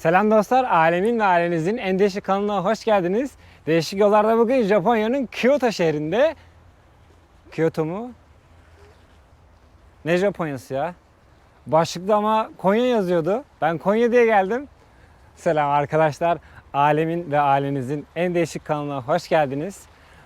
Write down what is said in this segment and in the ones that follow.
Selam dostlar, alemin ve ailenizin en değişik kanalına hoş geldiniz. Değişik yollarda bugün Japonya'nın Kyoto şehrinde. Kyoto mu? Ne Japonya'sı ya? Başlıkta ama Konya yazıyordu. Ben Konya diye geldim. Selam arkadaşlar, alemin ve ailenizin en değişik kanalına hoş geldiniz.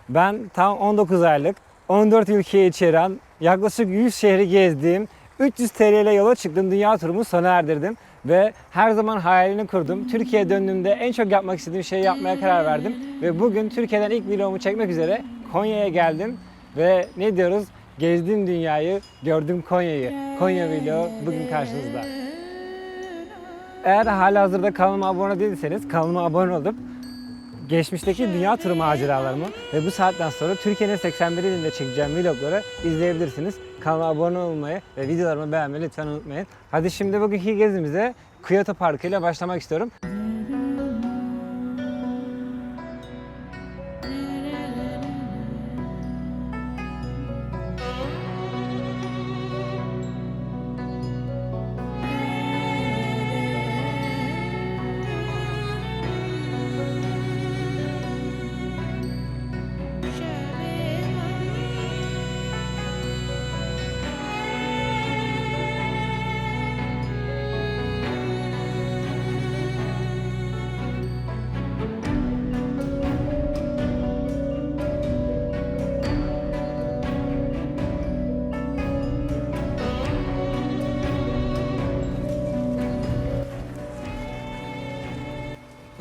Ben tam 19 aylık, 14 ülkeyi içeren, yaklaşık 100 şehri gezdiğim, 300 TL ile yola çıktım, dünya turumu sona erdirdim. Ve her zaman hayalini kurdum. Türkiye'ye döndüğümde en çok yapmak istediğim şeyi yapmaya karar verdim. Ve bugün Türkiye'den ilk vlogumu çekmek üzere Konya'ya geldim. Ve ne diyoruz? Gezdim dünyayı, gördüm Konya'yı. Konya vlogu bugün karşınızda. Eğer hala hazırda kanalıma abone değilseniz kanalıma abone olup geçmişteki dünya turu maceralarımı ve bu saatten sonra Türkiye'nin 81 ilinde çekeceğim vlogları izleyebilirsiniz. Kanalıma abone olmayı ve videolarımı beğenmeyi lütfen unutmayın. Hadi şimdi bugünkü gezimize Kyoto Parkı ile başlamak istiyorum.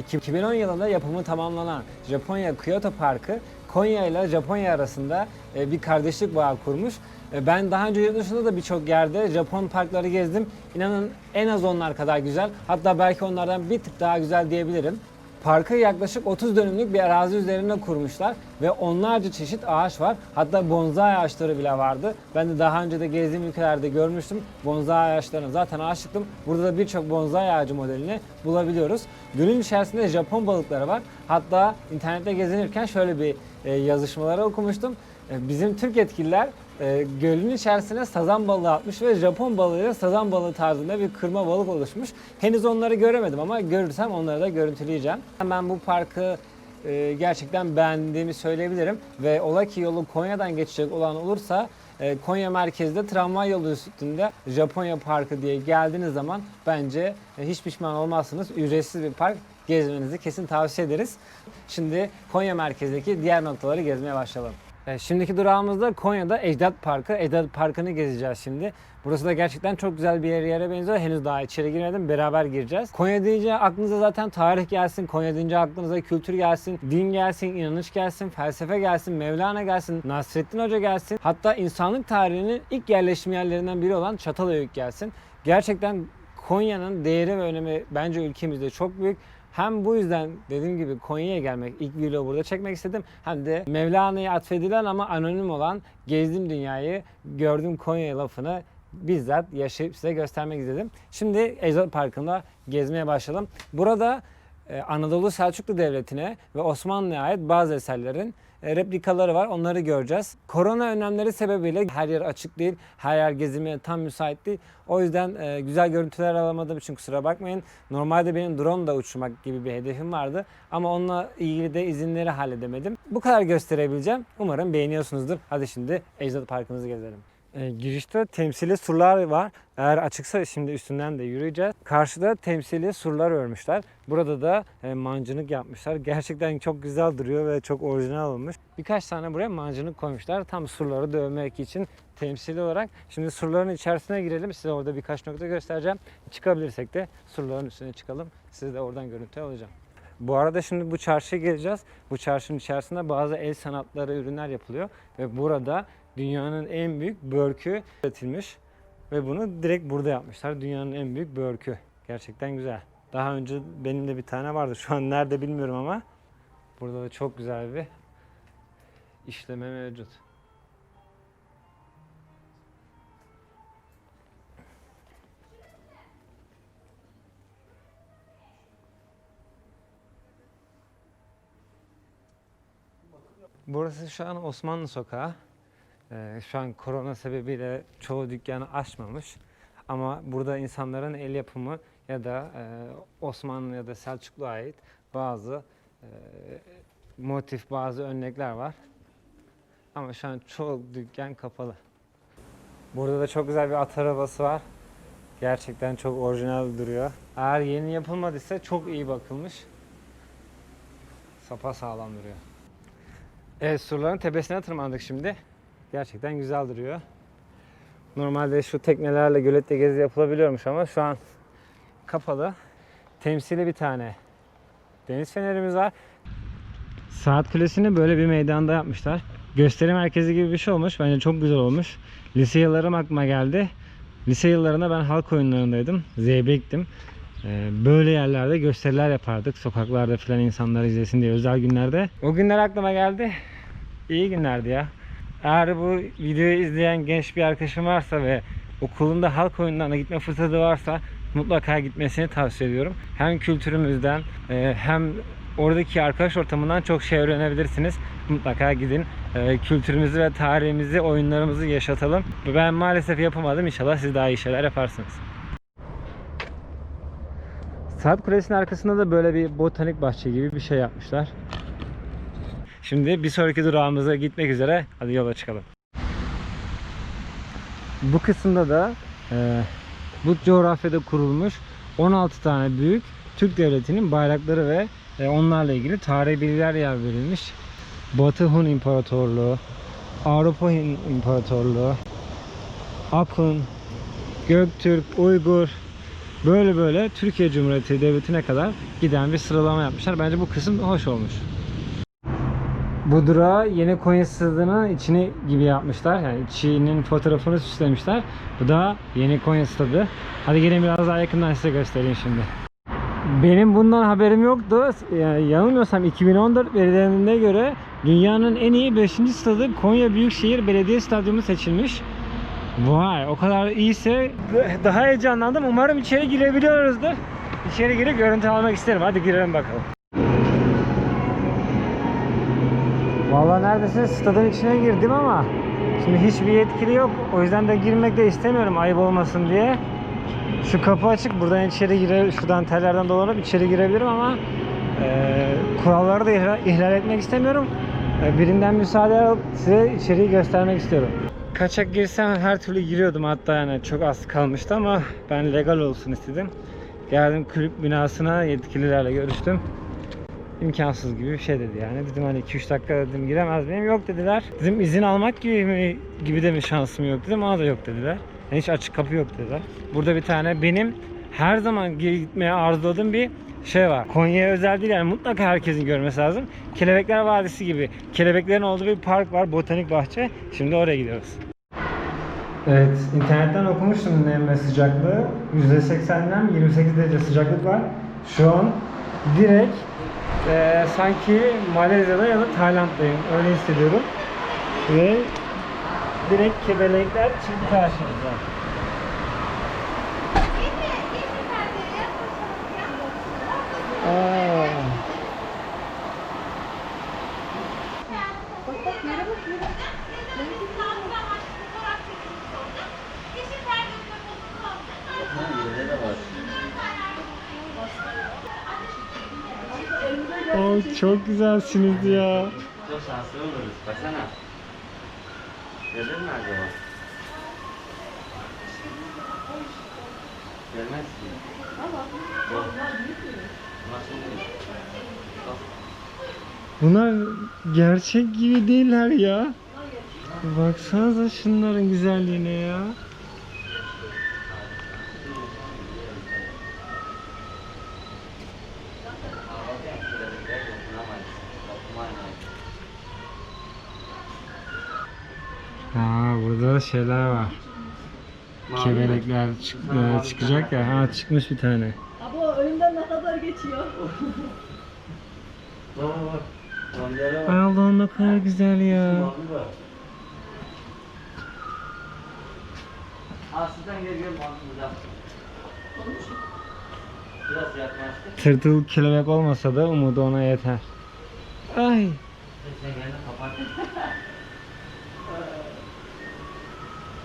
2010 yılında yapımı tamamlanan Japonya Kyoto Parkı Konya ile Japonya arasında e, bir kardeşlik bağı kurmuş. E, Ben daha önce yurt dışında da birçok yerde Japon parkları gezdim. İnanın en az onlar kadar güzel. Hatta belki onlardan bir tık daha güzel diyebilirim. Parkı yaklaşık 30 dönümlük bir arazi üzerine kurmuşlar ve onlarca çeşit ağaç var. Hatta bonsai ağaçları bile vardı. Ben de daha önce de gezdiğim ülkelerde görmüştüm. Bonsai ağaçlarına zaten aşıktım. Burada da birçok bonsai ağacı modelini bulabiliyoruz. Gölün içerisinde Japon balıkları var. Hatta internette gezinirken şöyle bir e, yazışmaları okumuştum. E, Bizim Türk yetkililer e, gölün içerisine sazan balığı atmış ve Japon balığıyla sazan balığı tarzında bir kırma balık oluşmuş. Henüz onları göremedim ama görürsem onları da görüntüleyeceğim. Ben bu parkı e, gerçekten beğendiğimi söyleyebilirim ve ola ki yolu Konya'dan geçecek olan olursa e, Konya merkezde tramvay yolu üstünde Japonya Parkı diye geldiğiniz zaman bence e, hiç pişman olmazsınız. Ücretsiz bir park gezmenizi kesin tavsiye ederiz. Şimdi Konya merkezdeki diğer noktaları gezmeye başlayalım. E, Şimdiki durağımızda Konya'da Ecdat Parkı. Ecdat Parkı'nı gezeceğiz şimdi. Burası da gerçekten çok güzel bir yere, yere benziyor. Henüz daha içeri girmedim. Beraber gireceğiz. Konya deyince aklınıza zaten tarih gelsin. Konya deyince aklınıza kültür gelsin. Din gelsin, inanış gelsin, felsefe gelsin, Mevlana gelsin, Nasrettin Hoca gelsin. Hatta insanlık tarihinin ilk yerleşim yerlerinden biri olan Çatalhöyük gelsin. Gerçekten Konya'nın değeri ve önemi bence ülkemizde çok büyük. Hem bu yüzden dediğim gibi Konya'ya gelmek, ilk vlogu burada çekmek istedim. Hem de Mevlana'ya atfedilen ama anonim olan gezdim dünyayı, gördüm Konya lafını bizzat yaşayıp size göstermek istedim. Şimdi Ecdat Parkı'nda gezmeye başlayalım. Burada e, Anadolu Selçuklu Devleti'ne ve Osmanlı'ya ait bazı eserlerin replikaları var. Onları göreceğiz. Korona önlemleri sebebiyle her yer açık değil. Her yer gezilmeye tam müsait değil. O yüzden e, güzel görüntüler alamadığım için kusura bakmayın. Normalde benim drone da uçurmak gibi bir hedefim vardı. Ama onunla ilgili de izinleri halledemedim. Bu kadar gösterebileceğim. Umarım beğeniyorsunuzdur. Hadi şimdi Ecdat Parkımızı gezelim. E, girişte temsili surlar var. Eğer açıksa şimdi üstünden de yürüyeceğiz. Karşıda temsili surlar örmüşler. Burada da e, mancınık yapmışlar. Gerçekten çok güzel duruyor ve çok orijinal olmuş. Birkaç tane buraya mancınık koymuşlar. Tam surları dövmek için temsili olarak. Şimdi surların içerisine girelim. Size orada birkaç nokta göstereceğim. Çıkabilirsek de surların üstüne çıkalım. Size de oradan görüntü alacağım. Bu arada şimdi bu çarşıya geleceğiz. Bu çarşının içerisinde bazı el sanatları ürünler yapılıyor. Ve burada dünyanın en büyük börkü üretilmiş. Ve bunu direkt burada yapmışlar. Dünyanın en büyük börkü. Gerçekten güzel. Daha önce benim de bir tane vardı. Şu an nerede bilmiyorum ama. Burada da çok güzel bir işleme mevcut. Burası şu an Osmanlı Sokağı. Ee, şu an korona sebebiyle çoğu dükkanı açmamış. Ama burada insanların el yapımı ya da e, Osmanlı ya da Selçuklu'ya ait bazı e, motif, bazı örnekler var. Ama şu an çoğu dükkan kapalı. Burada da çok güzel bir at arabası var. Gerçekten çok orijinal duruyor. Eğer yeni yapılmadıysa çok iyi bakılmış. Sapa sağlam duruyor. Evet surların tepesine tırmandık şimdi. Gerçekten güzel duruyor. Normalde şu teknelerle gölette gezi yapılabiliyormuş ama şu an kapalı. Temsili bir tane deniz fenerimiz var. Saat kulesini böyle bir meydanda yapmışlar. Gösteri merkezi gibi bir şey olmuş. Bence çok güzel olmuş. Lise yıllarım aklıma geldi. Lise yıllarında ben halk oyunlarındaydım. Zeybek'tim. Ee, böyle yerlerde gösteriler yapardık. Sokaklarda falan insanlar izlesin diye özel günlerde. O günler aklıma geldi. İyi günlerdi ya. Eğer bu videoyu izleyen genç bir arkadaşım varsa ve okulunda halk oyunlarına gitme fırsatı varsa mutlaka gitmesini tavsiye ediyorum. Hem kültürümüzden e, hem oradaki arkadaş ortamından çok şey öğrenebilirsiniz. Mutlaka gidin. E, kültürümüzü ve tarihimizi, oyunlarımızı yaşatalım. Ben maalesef yapamadım. İnşallah siz daha iyi şeyler yaparsınız. Saat Kulesi'nin arkasında da böyle bir botanik bahçe gibi bir şey yapmışlar. Şimdi bir sonraki durağımıza gitmek üzere. Hadi yola çıkalım. Bu kısımda da e, bu coğrafyada kurulmuş 16 tane büyük Türk Devleti'nin bayrakları ve e, onlarla ilgili tarihi bilgiler yer verilmiş. Batı Hun İmparatorluğu, Avrupa Hun İmparatorluğu, Akun, Göktürk, Uygur böyle böyle Türkiye Cumhuriyeti Devleti'ne kadar giden bir sıralama yapmışlar. Bence bu kısım hoş olmuş. Bu durağı yeni Konya stadının içini gibi yapmışlar. Yani içinin fotoğrafını süslemişler. Bu da yeni Konya stadı. Hadi gelin biraz daha yakından size göstereyim şimdi. Benim bundan haberim yoktu. Yani yanılmıyorsam 2014 verilerine göre dünyanın en iyi 5. stadı Konya Büyükşehir Belediye Stadyumu seçilmiş. Vay o kadar iyiyse daha heyecanlandım. Umarım içeri girebiliyoruzdur. İçeri girip görüntü almak isterim. Hadi girelim bakalım. Vallahi neredeyse stadın içine girdim ama şimdi hiçbir yetkili yok. O yüzden de girmek de istemiyorum ayıp olmasın diye. Şu kapı açık. Buradan içeri gire, şuradan tellerden dolanıp içeri girebilirim ama e, kuralları da ihlal, ihlal etmek istemiyorum. E, birinden müsaade alıp size içeriği göstermek istiyorum. Kaçak girsem her türlü giriyordum hatta yani çok az kalmıştı ama ben legal olsun istedim. Geldim kulüp binasına yetkililerle görüştüm imkansız gibi bir şey dedi yani. Dedim hani 2-3 dakika dedim giremez miyim? Yok dediler. Dedim izin almak gibi mi gibi de mi şansım yok dedim. Ona da yok dediler. Yani hiç açık kapı yok dediler. Burada bir tane benim her zaman gitmeye arzuladığım bir şey var. Konya'ya özel değil yani mutlaka herkesin görmesi lazım. Kelebekler Vadisi gibi. Kelebeklerin olduğu bir park var, botanik bahçe. Şimdi oraya gidiyoruz. Evet, internetten okumuştum nem ve sıcaklığı. %80'den 28 derece sıcaklık var. Şu an direkt ee, sanki Malezya'da ya da Tayland'dayım. Öyle hissediyorum. Ve direkt kebelekler çıktı karşımıza. Aa. Çok güzelsiniz ya. Çok şanslı oluruz. Baksana. Gelir mi acaba? Yok. Nasıl değil? Bunlar gerçek gibi değiller ya. Baksanıza şunların güzelliğine ya. Şeyler var. Mavi Kebelekler çık- e, çıkacak ya. Ha çıkmış bir tane. Ama önünden ne kadar geçiyor? Bak bak. Mavilere Ay bak. Allah'ım ne kadar güzel ya. Mavi var. Aslında gel gel mantımıza. Biraz yaklaştık. Tırtıl kelebek olmasa da umudu ona yeter. Ay. Sen kendini kapat.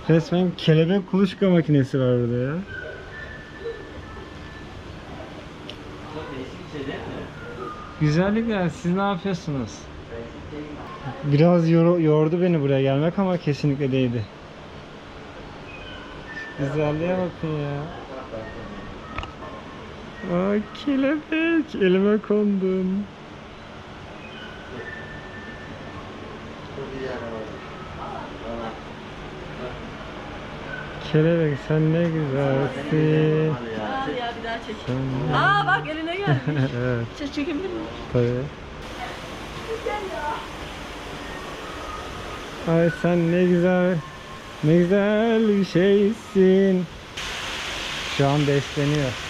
Resmen kelebek kuluçka makinesi var burada ya. Mi? Güzellikler siz ne yapıyorsunuz? Biraz yor- yordu beni buraya gelmek ama kesinlikle değdi. Güzelliğe bakın ya. Aa, kelebek elime kondun. Çok iyi yani var. Valla. Kelebek sen ne güzelsin. güzel Al ya bir daha çek. Sen- Aa bak eline gelmiş. evet Çek çekebilir miyim? tabii. Ay sen ne güzel, ne güzel bir şeysin. Şu an besleniyor.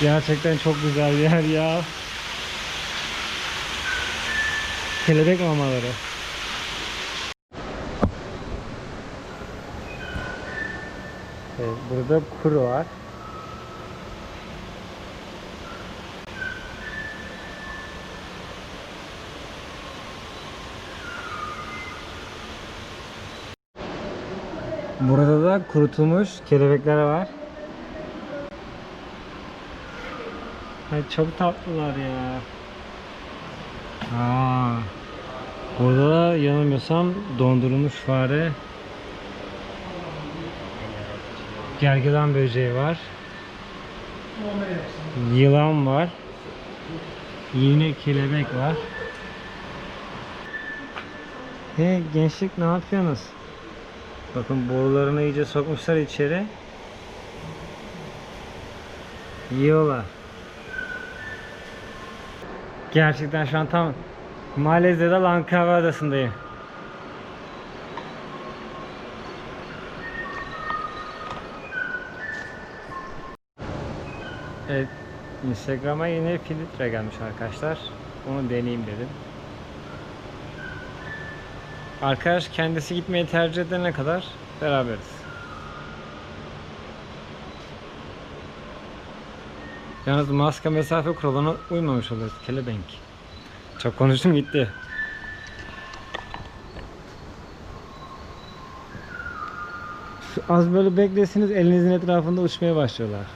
Gerçekten çok güzel yer ya. Kelebek mamaları. Evet, burada kuru var. Burada da kurutulmuş kelebekler var. Ay çok tatlılar ya. Aa. Burada da yanılmıyorsam dondurulmuş fare. Gergedan böceği var. Yılan var. Yine kelebek var. Hey gençlik ne yapıyorsunuz? Bakın borularını iyice sokmuşlar içeri. Yiyorlar. Gerçekten şu an tam Malezya'da Langkawi Adası'ndayım. Evet, Instagram'a yeni filtre gelmiş arkadaşlar. Onu deneyeyim dedim. Arkadaş kendisi gitmeyi tercih edene kadar beraberiz. Yalnız maske mesafe kuralına uymamış oluyoruz kelebenk. Çok konuştum gitti. Az böyle beklesiniz elinizin etrafında uçmaya başlıyorlar.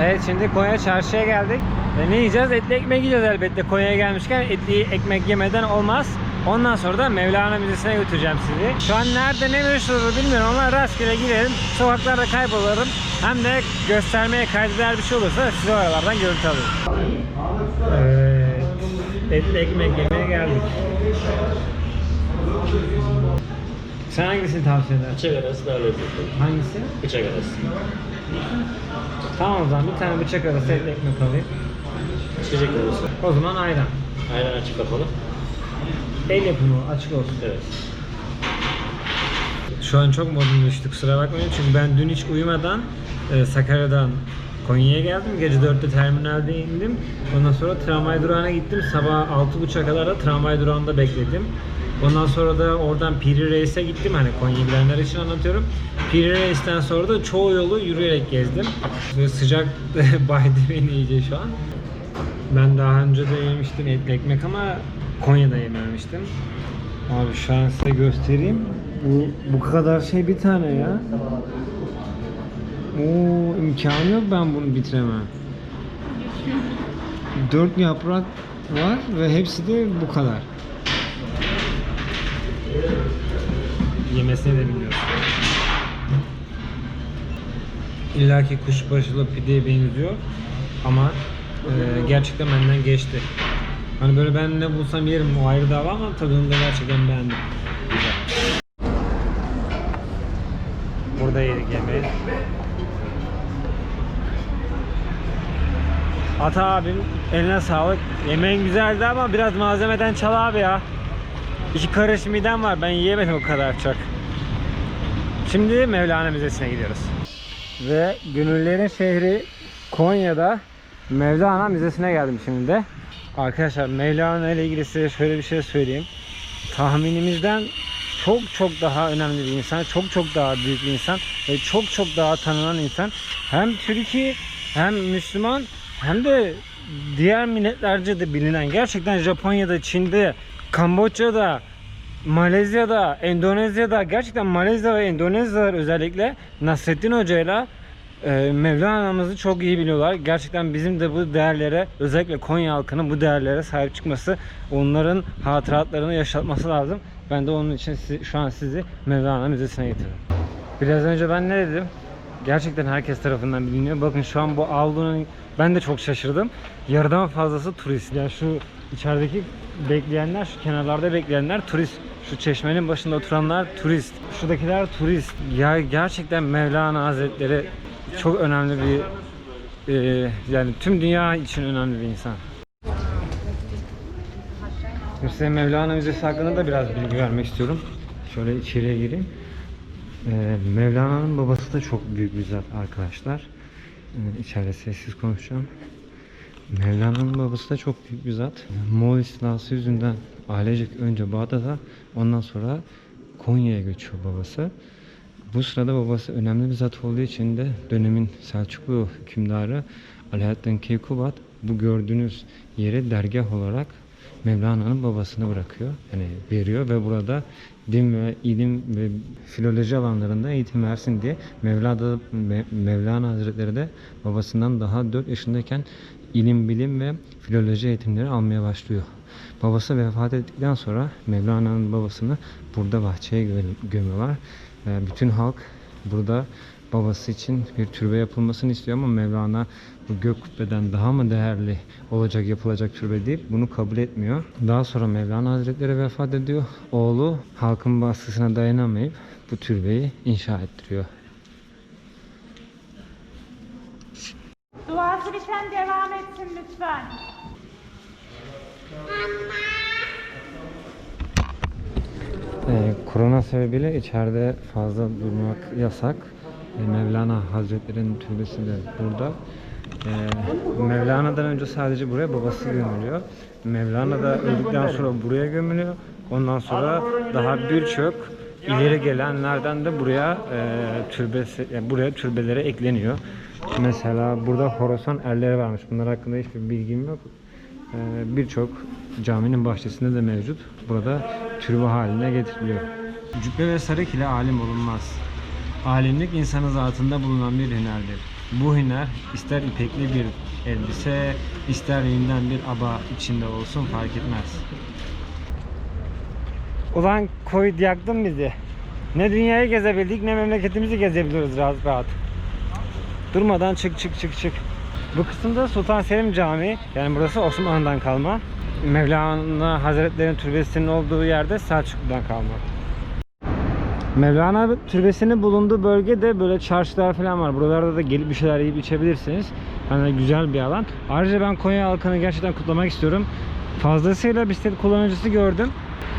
Evet şimdi Konya çarşıya geldik. E, ne yiyeceğiz? Etli ekmek yiyeceğiz elbette. Konya'ya gelmişken etli ekmek yemeden olmaz. Ondan sonra da Mevlana Müzesi'ne götüreceğim sizi. Şu an nerede ne meşhur bilmiyorum ama rastgele girelim. Sokaklarda kaybolarım. Hem de göstermeye kaydeder bir şey olursa size oralardan görüntü alırım. Evet. Etli ekmek yemeye geldik. Sen hangisini tavsiye edersin? Bıçak arası daha lezzetli. Hangisi? Bıçak arası. Tamam o zaman bir tane bıçak arası etli ekmek alayım. İçecek arası. O zaman ayran. Ayran açık kapalı. El yapımı açık olsun. Evet. Şu an çok modum düştü kusura bakmayın çünkü ben dün hiç uyumadan e, Sakarya'dan Konya'ya geldim. Gece 4'te terminalde indim. Ondan sonra tramvay durağına gittim. Sabah 6.30'a kadar da tramvay durağında bekledim. Ondan sonra da oradan Piri Reis'e gittim. Hani Konya'yı bilenler için anlatıyorum. Piri Reis'ten sonra da çoğu yolu yürüyerek gezdim. Böyle sıcak baydı beni iyice şu an. Ben daha önce de yemiştim etli ekmek ama Konya'da yememiştim. Abi şu an size göstereyim. Bu, bu kadar şey bir tane ya. Oo imkanı yok ben bunu bitiremem. Dört yaprak var ve hepsi de bu kadar. Yemesini de bilmiyorum. İlla ki kuşbaşılı pideye benziyor ama e, gerçekten benden geçti. Hani böyle ben ne bulsam yerim o ayrı dava ama tadını da gerçekten beğendim. Güzel. Burada yedik yemeği. Ata abim eline sağlık. Yemeğin güzeldi ama biraz malzemeden çal abi ya. İki karış midem var ben yiyemedim o kadar çok. Şimdi Mevlana Müzesi'ne gidiyoruz. Ve gönüllerin şehri Konya'da Mevlana Müzesi'ne geldim şimdi de. Arkadaşlar Mevlana ile ilgili size şöyle bir şey söyleyeyim. Tahminimizden çok çok daha önemli bir insan, çok çok daha büyük bir insan ve çok çok daha tanınan insan. Hem Türkiye hem Müslüman hem de diğer milletlerce de bilinen gerçekten Japonya'da, Çin'de, Kamboçya'da, Malezya'da, Endonezya'da gerçekten Malezya ve Endonezyalılar özellikle Nasrettin Hoca'yla e, Mevlana'mızı çok iyi biliyorlar. Gerçekten bizim de bu değerlere özellikle Konya halkının bu değerlere sahip çıkması, onların hatıratlarını yaşatması lazım. Ben de onun için sizi- şu an sizi Mevlana Müzesi'ne getirdim. Biraz önce ben ne dedim? Gerçekten herkes tarafından biliniyor. Bakın şu an bu avlunun ben de çok şaşırdım. Yarıdan fazlası turist. Yani şu içerideki bekleyenler, şu kenarlarda bekleyenler turist. Şu çeşmenin başında oturanlar turist. Şuradakiler turist. Ya gerçekten Mevlana Hazretleri çok önemli bir e, yani tüm dünya için önemli bir insan. Şimdi size Mevlana Müzesi hakkında da biraz bilgi vermek istiyorum. Şöyle içeriye gireyim. Ee, Mevlana'nın babası da çok büyük bir zat arkadaşlar. Ee, içeride sessiz konuşacağım. Mevlana'nın babası da çok büyük bir zat. Moğol istilası yüzünden ailecek önce Bağdat'a ondan sonra Konya'ya göçüyor babası. Bu sırada babası önemli bir zat olduğu için de dönemin Selçuklu hükümdarı Alaaddin Keykubat bu gördüğünüz yeri dergah olarak Mevlana'nın babasına bırakıyor. Yani veriyor ve burada din ve ilim ve filoloji alanlarında eğitim versin diye Mevlana, Me- Mevlana Hazretleri de babasından daha 4 yaşındayken ilim, bilim ve filoloji eğitimleri almaya başlıyor. Babası vefat ettikten sonra Mevlana'nın babasını burada bahçeye gö- gömüyorlar. Ee, Bütün halk burada babası için bir türbe yapılmasını istiyor ama Mevlana bu gök kubbeden daha mı değerli olacak yapılacak türbe deyip bunu kabul etmiyor. Daha sonra Mevlana Hazretleri vefat ediyor. Oğlu halkın baskısına dayanamayıp bu türbeyi inşa ettiriyor. Korona sebebiyle içeride fazla durmak yasak. Ee, Mevlana Hazretleri'nin türbesi de burada. Ee, Mevlana'dan önce sadece buraya babası gömülüyor. Mevlana da öldükten sonra buraya gömülüyor. Ondan sonra daha birçok ileri gelenlerden de buraya e, türbesi, yani buraya türbelere ekleniyor. Mesela burada Horasan erleri varmış. Bunlar hakkında hiçbir bilgim yok. Ee, birçok caminin bahçesinde de mevcut. Burada türbe haline getiriliyor. Cübbe ve sarık ile alim olunmaz. Alimlik insanın zatında bulunan bir hünerdir. Bu hüner ister ipekli bir elbise, ister yünden bir aba içinde olsun fark etmez. Ulan Covid yaktın bizi. Ne dünyayı gezebildik ne memleketimizi gezebiliyoruz rahat rahat. Durmadan çık çık çık çık. Bu kısımda Sultan Selim Camii, yani burası Osmanlı'dan kalma. Mevlana Hazretleri'nin türbesinin olduğu yerde Selçuklu'dan kalma. Mevlana türbesinin bulunduğu bölgede böyle çarşılar falan var. Buralarda da gelip bir şeyler yiyip içebilirsiniz. Hani güzel bir alan. Ayrıca ben Konya halkını gerçekten kutlamak istiyorum. Fazlasıyla bisiklet kullanıcısı gördüm.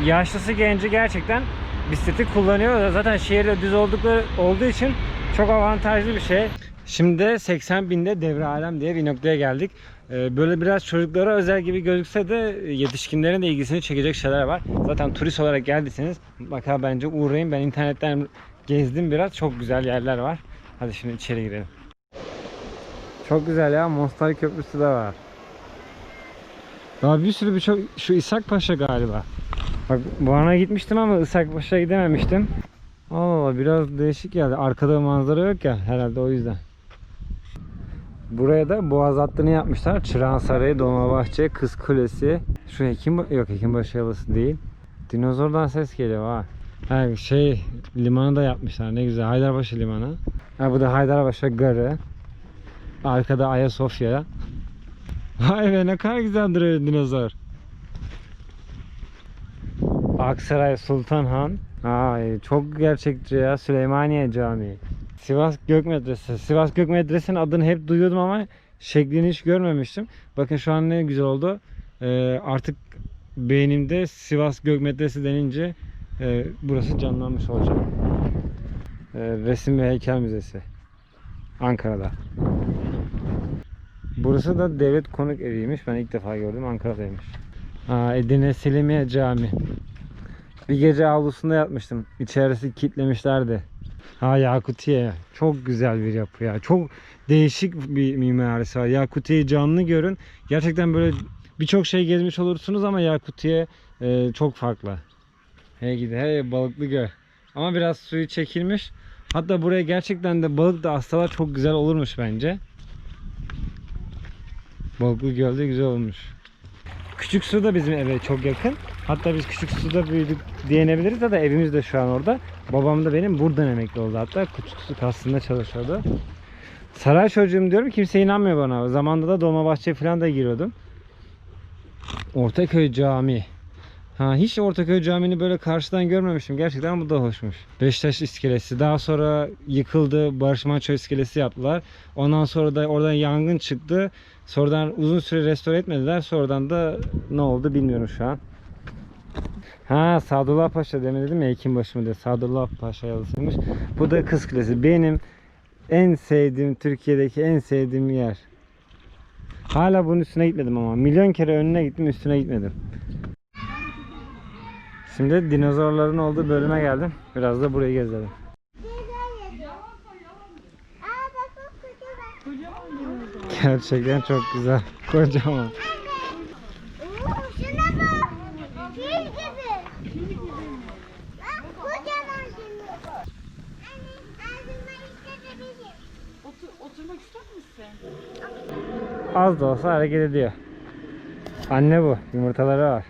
Yaşlısı genci gerçekten bisikleti kullanıyor. Zaten şehirde düz oldukları olduğu için çok avantajlı bir şey. Şimdi 80 binde devre alem diye bir noktaya geldik. Ee, Böyle biraz çocuklara özel gibi gözükse de yetişkinlerin de ilgisini çekecek şeyler var. Zaten turist olarak geldiyseniz mutlaka bence uğrayın. Ben internetten gezdim biraz. Çok güzel yerler var. Hadi şimdi içeri girelim. Çok güzel ya. Mostar Köprüsü de var. Daha bir sürü birçok şu İshak Paşa galiba. Bak bu ana gitmiştim ama İshak Paşa'ya gidememiştim. Allah Allah biraz değişik geldi. Arkada manzara yok ya herhalde o yüzden. Buraya da boğaz hattını yapmışlar. Çırağan Sarayı, Dolmabahçe, Kız Kulesi. Şu Hekim yok Hekimbaşı Yalısı değil. Dinozordan ses geliyor ha. Ha şey limanı da yapmışlar ne güzel. Haydarpaşa limanı. Ha bu da Haydarpaşa Garı. Arkada Ayasofya. Vay be ne kadar güzel duruyor dinozor. Aksaray Sultan Han. Ay çok gerçekçi ya Süleymaniye Camii. Sivas Gök Medrese. Sivas Gök Medrese'nin adını hep duyuyordum ama şeklini hiç görmemiştim. Bakın şu an ne güzel oldu. Ee, artık beynimde Sivas Gök Medrese denince e, burası canlanmış olacak. Ee, Resim ve Heykel Müzesi. Ankara'da. Burası da devlet konuk eviymiş. Ben ilk defa gördüm. Ankara'daymış. Aa, Edirne Selimiye Cami. Bir gece avlusunda yatmıştım. İçerisi kilitlemişlerdi. Ha Yakutiye. Çok güzel bir yapı ya. Çok değişik bir mimarisi var. Yakutiye'yi canlı görün. Gerçekten böyle birçok şey gezmiş olursunuz ama Yakutiye e, çok farklı. Hey gidi hey balıklı göl. Ama biraz suyu çekilmiş. Hatta buraya gerçekten de balık da aslalar çok güzel olurmuş bence. Balıklı göl de güzel olmuş. Küçük su da bizim eve çok yakın. Hatta biz küçük suda büyüdük diyenebiliriz de evimiz de şu an orada. Babam da benim buradan emekli oldu hatta. Küçük su kastında çalışıyordu. Saray çocuğum diyorum kimse inanmıyor bana. O zamanda da Dolmabahçe falan da giriyordum. Ortaköy Camii. Ha hiç Ortaköy Camii'ni böyle karşıdan görmemiştim. Gerçekten bu da hoşmuş. Beşiktaş iskelesi. Daha sonra yıkıldı. Barış Manço iskelesi yaptılar. Ondan sonra da oradan yangın çıktı. Sonradan uzun süre restore etmediler. Sonradan da ne oldu bilmiyorum şu an. Ha Sadullah Paşa demin dedim ya Hekimbaşı mı diye. Sadullah Paşa yalısıymış. Bu da Kız Kulesi. Benim en sevdiğim Türkiye'deki en sevdiğim yer. Hala bunun üstüne gitmedim ama. Milyon kere önüne gittim üstüne gitmedim. Şimdi dinozorların olduğu bölüme geldim. Biraz da burayı gezelim. Gerçekten çok güzel. Kocaman. Şuna bak. Fil gibi. Bak kocaman şimdi. Anne ağzıma istedim. Otur, oturmak ister misin? Az da olsa hareket ediyor. Anne bu. Yumurtaları var.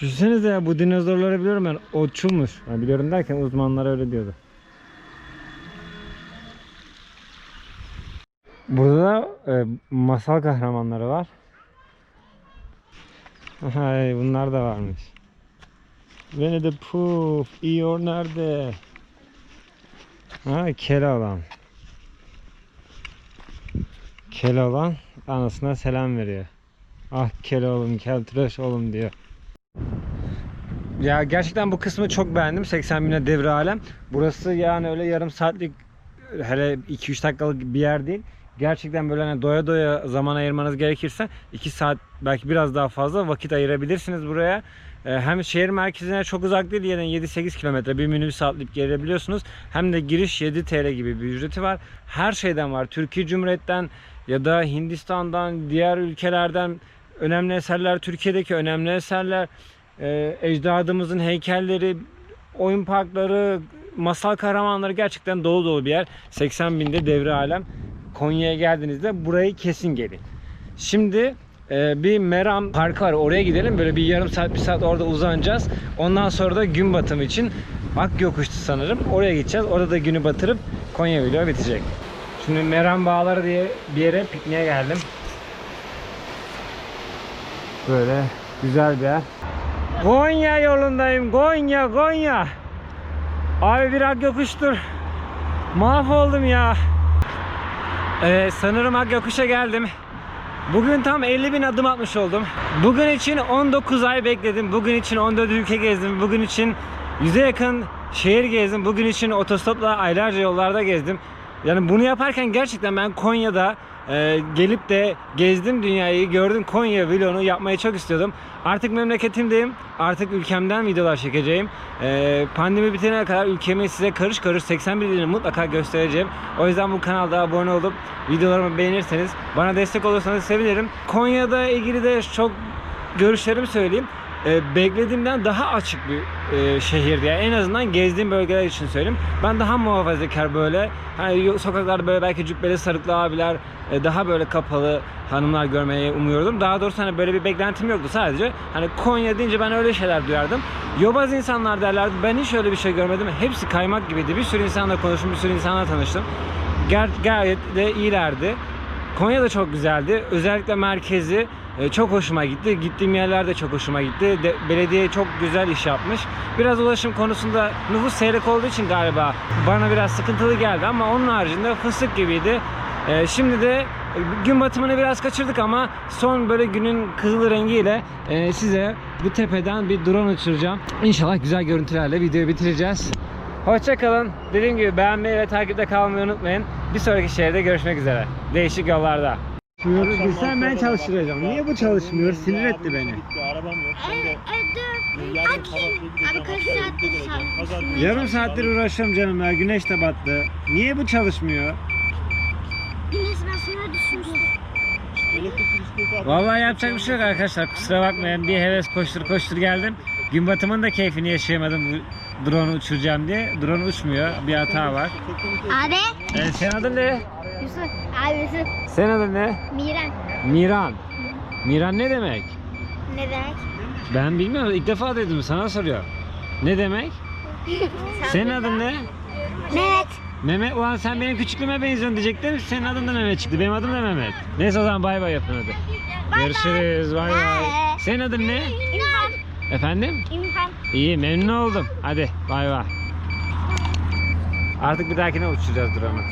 Düşünsenize ya bu dinozorları biliyorum ben. Otçulmuş. Yani biliyorum derken uzmanlar öyle diyordu. Burada da e, masal kahramanları var. Ay, bunlar da varmış. Beni de puf. İyor nerede? Ha Keloğlan. Keloğlan anasına selam veriyor. Ah Keloğlum, keltıraş oğlum diyor. Ya gerçekten bu kısmı çok beğendim. 80 bine devre alem. Burası yani öyle yarım saatlik hele 2-3 dakikalık bir yer değil. Gerçekten böyle hani doya doya zaman ayırmanız gerekirse 2 saat belki biraz daha fazla vakit ayırabilirsiniz buraya. Ee, Hem şehir merkezine çok uzak değil yani 7-8 kilometre bir minibüs atlayıp gelebiliyorsunuz. Hem de giriş 7 TL gibi bir ücreti var. Her şeyden var. Türkiye Cumhuriyet'ten ya da Hindistan'dan, diğer ülkelerden önemli eserler, Türkiye'deki önemli eserler, e, ecdadımızın heykelleri, oyun parkları, masal kahramanları gerçekten dolu dolu bir yer. 80 binde devre alem. Konya'ya geldiğinizde burayı kesin gelin. Şimdi e, bir Meram Parkı var. Oraya gidelim. Böyle bir yarım saat, bir saat orada uzanacağız. Ondan sonra da gün batımı için Ak Yokuştu sanırım. Oraya gideceğiz. Orada da günü batırıp Konya video bitecek. Şimdi Meram Bağları diye bir yere pikniğe geldim. Böyle güzel bir yer. Konya yolundayım. Konya, Konya. Abi bir ak yokuştur. Mahvoldum ya. Ee, sanırım ak yokuşa geldim. Bugün tam 50 bin adım atmış oldum. Bugün için 19 ay bekledim. Bugün için 14 ülke gezdim. Bugün için 100'e yakın şehir gezdim. Bugün için otostopla aylarca yollarda gezdim. Yani bunu yaparken gerçekten ben Konya'da e, gelip de gezdim dünyayı, gördüm Konya vlogunu yapmayı çok istiyordum. Artık memleketimdeyim. Artık ülkemden videolar çekeceğim. E, pandemi bitene kadar ülkemi size karış karış 81 dilini mutlaka göstereceğim. O yüzden bu kanalda abone olup videolarımı beğenirseniz bana destek olursanız sevinirim. Konya'da ilgili de çok görüşlerimi söyleyeyim. E, beklediğimden daha açık bir e, şehirdi. Yani en azından gezdiğim bölgeler için söyleyeyim. Ben daha muhafazakar böyle. Hani sokaklarda böyle belki cübbeli sarıklı abiler, e, daha böyle kapalı hanımlar görmeyi umuyordum. Daha doğrusu hani böyle bir beklentim yoktu sadece. Hani Konya deyince ben öyle şeyler duyardım. Yobaz insanlar derlerdi. Ben hiç öyle bir şey görmedim. Hepsi kaymak gibiydi. Bir sürü insanla konuştum, bir sürü insanla tanıştım. Ger- gayet de iyilerdi. Konya da çok güzeldi. Özellikle merkezi e, çok hoşuma gitti. Gittiğim yerler de çok hoşuma gitti. De, belediye çok güzel iş yapmış. Biraz ulaşım konusunda nüfus seyrek olduğu için galiba bana biraz sıkıntılı geldi ama onun haricinde fıstık gibiydi. E, şimdi de e, gün batımını biraz kaçırdık ama son böyle günün kızıl rengiyle e, size bu tepeden bir drone uçuracağım. İnşallah güzel görüntülerle videoyu bitireceğiz. Hoşçakalın. Dediğim gibi beğenmeyi ve takipte kalmayı unutmayın. Bir sonraki şehirde görüşmek üzere. Değişik yollarda. Bilsem ben çalıştıracağım. Niye bu çalışmıyor? Sinir etti beni. Bitti, arabam yok. E, e. Abi kaç saattir Pazar günü. Yarım saattir uğraşıyorum canım ya. Güneş de battı. Niye bu çalışmıyor? Güneş bisikleti at- Vallahi yapacak bir şey yok arkadaşlar. Kusura bakmayın. Bir heves koştur koştur geldim. Gün batımının da keyfini yaşayamadım bu drone uçuracağım diye. Drone uçmuyor. Bir hata var. Abi. Evet, senin adın ne? Yusuf. Abi Yusuf. Senin adın ne? Miran. Miran. Miran ne demek? Ne demek? Ben bilmiyorum. İlk defa dedim. Sana soruyor. Ne demek? Senin adın ne? Mehmet. Mehmet. Ulan sen benim küçüklüğüme benziyorsun diyecektim. Senin adın da Mehmet çıktı. Benim adım da Mehmet. Neyse o zaman bay bay yapın hadi. Görüşürüz. Bay bay. Senin adın ne? İmhan. Efendim? İmhan. İyi memnun oldum. Hadi bay bay. Artık bir dahakine uçacağız drone'u.